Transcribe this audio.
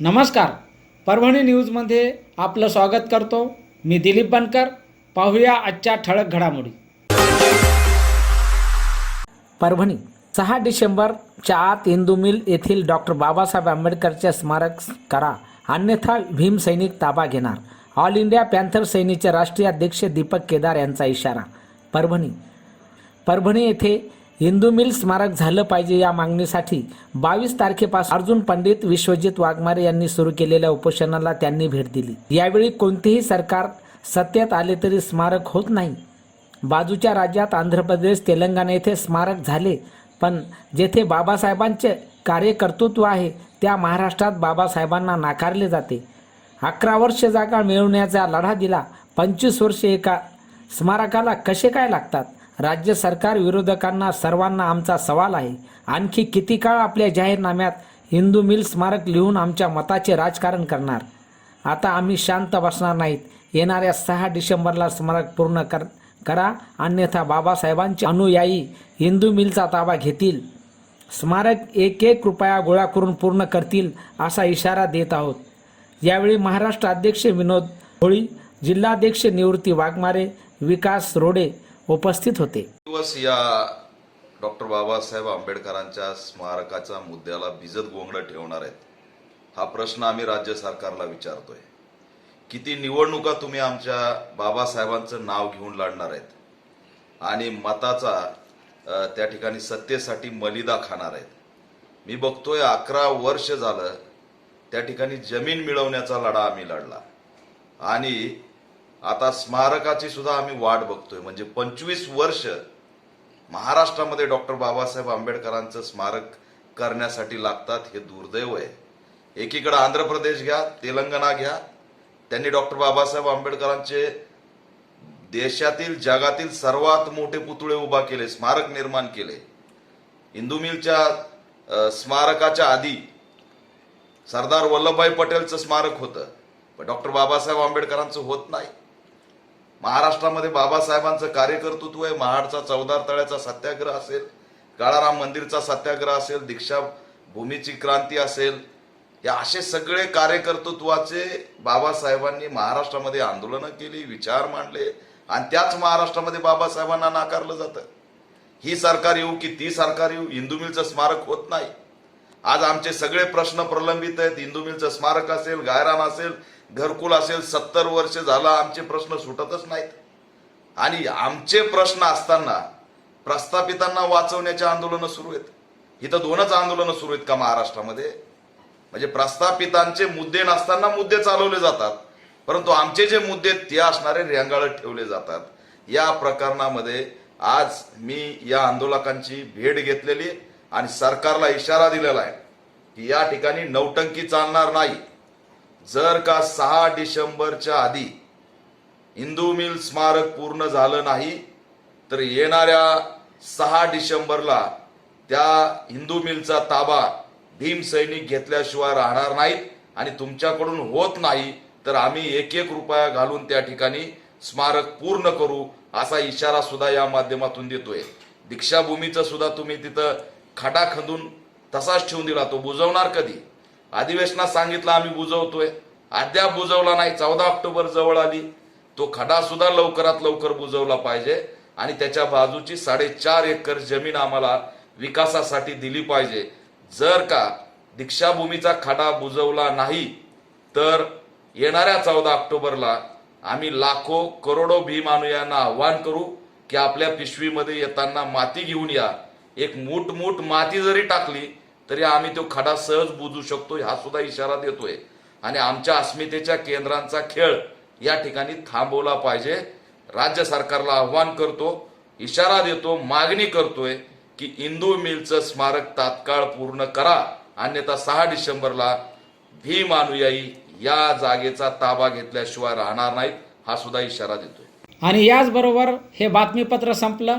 नमस्कार. परभणी न्यूजमध्ये आपलं स्वागत करतो. मी दिलीप बनकर. पाहूया आजच्या ठळक घडामोडी. परभणी सहा डिसेंबरच्या आत इंदू मिल येथील डॉक्टर बाबासाहेब आंबेडकरचे स्मारक करा. अन्यथा भीमसैनिक ताबा घेणार. ऑल इंडिया पॅन्थर सैनिकचे राष्ट्रीय अध्यक्ष दीपक केदार यांचा इशारा. परभणी परभणी येथे हिंदू मिल स्मारक झालं पाहिजे या मागणीसाठी. बावीस तारखेपासून अर्जुन पंडित विश्वजित वाघमारे यांनी सुरू केलेल्या उपोषणाला त्यांनी भेट दिली. यावेळी कोणतेही सरकार सत्तेत आले तरी स्मारक होत नाही. बाजूच्या राज्यात आंध्र प्रदेश तेलंगणा येथे स्मारक झाले. पण जेथे बाबासाहेबांचे कार्यकर्तृत्व आहे त्या महाराष्ट्रात बाबासाहेबांना नाकारले जाते. अकरा वर्ष जागा मिळवण्याचा लढा दिला. पंचवीस वर्षे एका स्मारकाला कसे काय लागतात? राज्य सरकार विरोधकांना सर्वांना आमचा सवाल आहे. आणखी किती काळ आपल्या जाहीरनाम्यात हिंदू मिल स्मारक लिहून आमच्या मताचे राजकारण करणार? आता आम्ही शांत बसणार नाहीत. येणाऱ्या सहा डिसेंबरला स्मारक पूर्ण कर करा. अन्यथा बाबासाहेबांचे अनुयायी हिंदू मिलचा ताबा घेतील. स्मारक एक एक रुपया गोळा करून पूर्ण करतील असा इशारा देत आहोत. यावेळी महाराष्ट्र अध्यक्ष विनोद होळी जिल्हाध्यक्ष निवृत्ती वाघमारे विकास रोडे उपस्थित होते. दिवस या डॉक्टर बाबासाहेब आंबेडकरांच्या स्मारकाच्या मुद्द्याला भिजत गोंगडं ठेवणार आहेत. हा प्रश्न आम्ही राज्य सरकारला विचारतोय. किती निवडणुका तुम्ही आमच्या बाबासाहेबांचं नाव घेऊन लढणार आहेत? आणि मताचा त्या ठिकाणी सत्तेसाठी मलिदा खाणार आहेत. मी बघतोय अकरा वर्ष झालं त्या ठिकाणी जमीन मिळवण्याचा लढा आम्ही लढला. आणि आता स्मारकाची सुद्धा आम्ही वाट बघतोय. म्हणजे पंचवीस वर्ष महाराष्ट्रामध्ये डॉक्टर बाबासाहेब आंबेडकरांचं स्मारक करण्यासाठी लागतात हे दुर्दैव आहे. एकीकडे आंध्र प्रदेश घ्या तेलंगणा घ्या त्यांनी डॉक्टर बाबासाहेब आंबेडकरांचे देशातील जगातील सर्वात मोठे पुतळे उभा केले स्मारक निर्माण केले. इंदू मिलच्या स्मारकाच्या आधी सरदार वल्लभभाई पटेलचं स्मारक होतं पण डॉक्टर बाबासाहेब आंबेडकरांचं होत नाही. महाराष्ट्रामध्ये बाबासाहेबांचं कार्यकर्तृत्व आहे. महाडचा चौदार तळ्याचा सत्याग्रह असेल काळाराम मंदिरचा सत्याग्रह असेल दीक्षा भूमीची क्रांती असेल या असे सगळे कार्यकर्तृत्वाचे बाबासाहेबांनी महाराष्ट्रामध्ये आंदोलनं केली विचार मांडले. आणि त्याच महाराष्ट्रामध्ये बाबासाहेबांना नाकारलं जातं. ही सरकार येऊ की ती सरकार येऊ इंदुमिलचं स्मारक होत नाही. आज आमचे सगळे प्रश्न प्रलंबित आहेत. हिंदू मिलचं स्मारक असेल गायरान असेल घरकुल असेल सत्तर वर्ष झाला आमचे प्रश्न सुटतच नाहीत. आणि आमचे प्रश्न असताना प्रस्थापितांना वाचवण्याचे आंदोलनं सुरू आहेत. इथं दोनच आंदोलनं सुरू आहेत का महाराष्ट्रामध्ये? म्हणजे प्रस्थापितांचे मुद्दे नसताना मुद्दे चालवले जातात परंतु आमचे जे मुद्दे आहेत ते असणारे रेंगाळत ठेवले जातात. या प्रकरणामध्ये आज मी या आंदोलकांची भेट घेतलेली आणि सरकारला इशारा दिलेला आहे की या ठिकाणी नौटंकी चालणार नाही. जर का सहा डिसेंबरच्या आधी हिंदू मिल स्मारक पूर्ण झालं नाही तर येणाऱ्या सहा डिसेंबरला त्या हिंदू मिलचा ताबा भीम सैनिक घेतल्याशिवाय राहणार नाहीत आणि तुमच्याकडून होत नाही तर आम्ही एक एक रुपया घालून त्या ठिकाणी स्मारक पूर्ण करू असा इशारा सुद्धा या माध्यमातून देतोय. दीक्षाभूमीचं सुद्धा तुम्ही तिथं खडा खदून तसाच ठेवून दिला तो बुजवणार कधी? अधिवेशनात सांगितलं आम्ही बुजवतोय. अद्याप बुजवला नाही. चौदा ऑक्टोबर जवळ आली. तो खडा सुद्धा लवकरात लवकर बुजवला पाहिजे आणि त्याच्या बाजूची साडेचार एकर जमीन आम्हाला विकासासाठी दिली पाहिजे. जर का दीक्षाभूमीचा खडा बुजवला नाही तर येणाऱ्या चौदा ऑक्टोबरला आम्ही लाखो करोडो भीम अनुयांना आव्हान करू की आपल्या पिशवीमध्ये येताना माती घेऊन या. एक मूठ मूठ माती जरी टाकली तरी आम्ही तो खडा सहज बुजू शकतो हा सुद्धा इशारा देतोय. आणि आमच्या अस्मितेच्या केंद्रांचा खेळ या ठिकाणी थांबवला पाहिजे. राज्य सरकारला आव्हान करतो इशारा देतो मागणी करतोय की इंदू मिलचं स्मारक तात्काळ पूर्ण करा. अन्यथा सहा डिसेंबरला भीम अनुयायी या जागेचा ताबा घेतल्याशिवाय राहणार नाहीत हा सुद्धा इशारा देतोय. आणि याचबरोबर हे बातमीपत्र संपलं.